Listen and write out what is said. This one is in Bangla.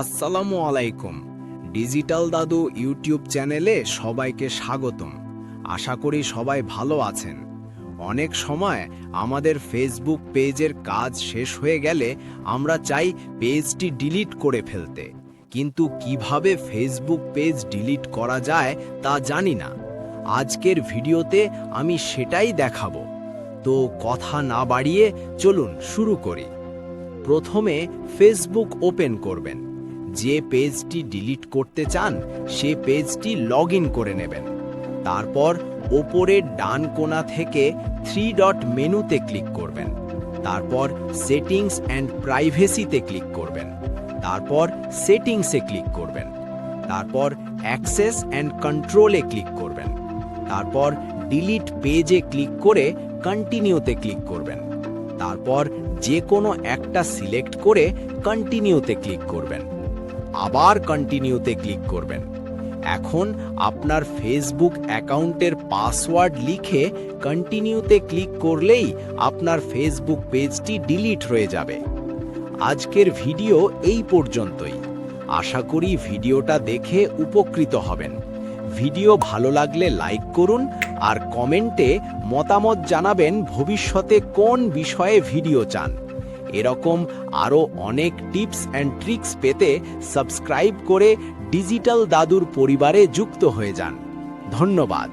আসসালামু আলাইকুম। ডিজিটাল দাদু ইউটিউব চ্যানেলে সবাইকে স্বাগতম। আশা করি সবাই ভালো আছেন। অনেক সময় আমাদের ফেসবুক পেজের কাজ শেষ হয়ে গেলে আমরা চাই পেজটি ডিলিট করে ফেলতে। কিন্তু কীভাবে ফেসবুক পেজ ডিলিট করা যায় তা জানি না। আজকের ভিডিওতে আমি সেটাই দেখাবো। তো কথা না বাড়িয়ে চলুন শুরু করি। প্রথমে ফেসবুক ওপেন করবেন। যে পেজটি ডিলিট করতে চান, সে পেজটি লগ করে নেবেন। তারপর ওপরের ডান কোণা থেকে থ্রি ডট মেনুতে ক্লিক করবেন। তারপর সেটিংস অ্যান্ড প্রাইভেসিতে ক্লিক করবেন। তারপর সেটিংসে ক্লিক করবেন। তারপর অ্যাক্সেস অ্যান্ড কন্ট্রোলে ক্লিক করবেন। তারপর ডিলিট পেজে ক্লিক করে কন্টিনিউতে ক্লিক করবেন। তারপর যে কোনো একটা সিলেক্ট করে কন্টিনিউতে ক্লিক করবেন। আবার কন্টিনিউতে ক্লিক করবেন। এখন আপনার ফেসবুক অ্যাকাউন্টের পাসওয়ার্ড লিখে কন্টিনিউতে ক্লিক করলেই আপনার ফেসবুক পেজটি ডিলিট হয়ে যাবে। আজকের ভিডিও এই পর্যন্তই। আশা করি ভিডিওটা দেখে উপকৃত হবেন। ভিডিও ভালো লাগলে লাইক করুন আর কমেন্টে মতামত জানাবেন ভবিষ্যতে কোন বিষয়ে ভিডিও চান। এরকম আরও অনেক টিপস অ্যান্ড ট্রিক্স পেতে সাবস্ক্রাইব করে ডিজিটাল দাদুর পরিবারে যুক্ত হয়ে যান। ধন্যবাদ।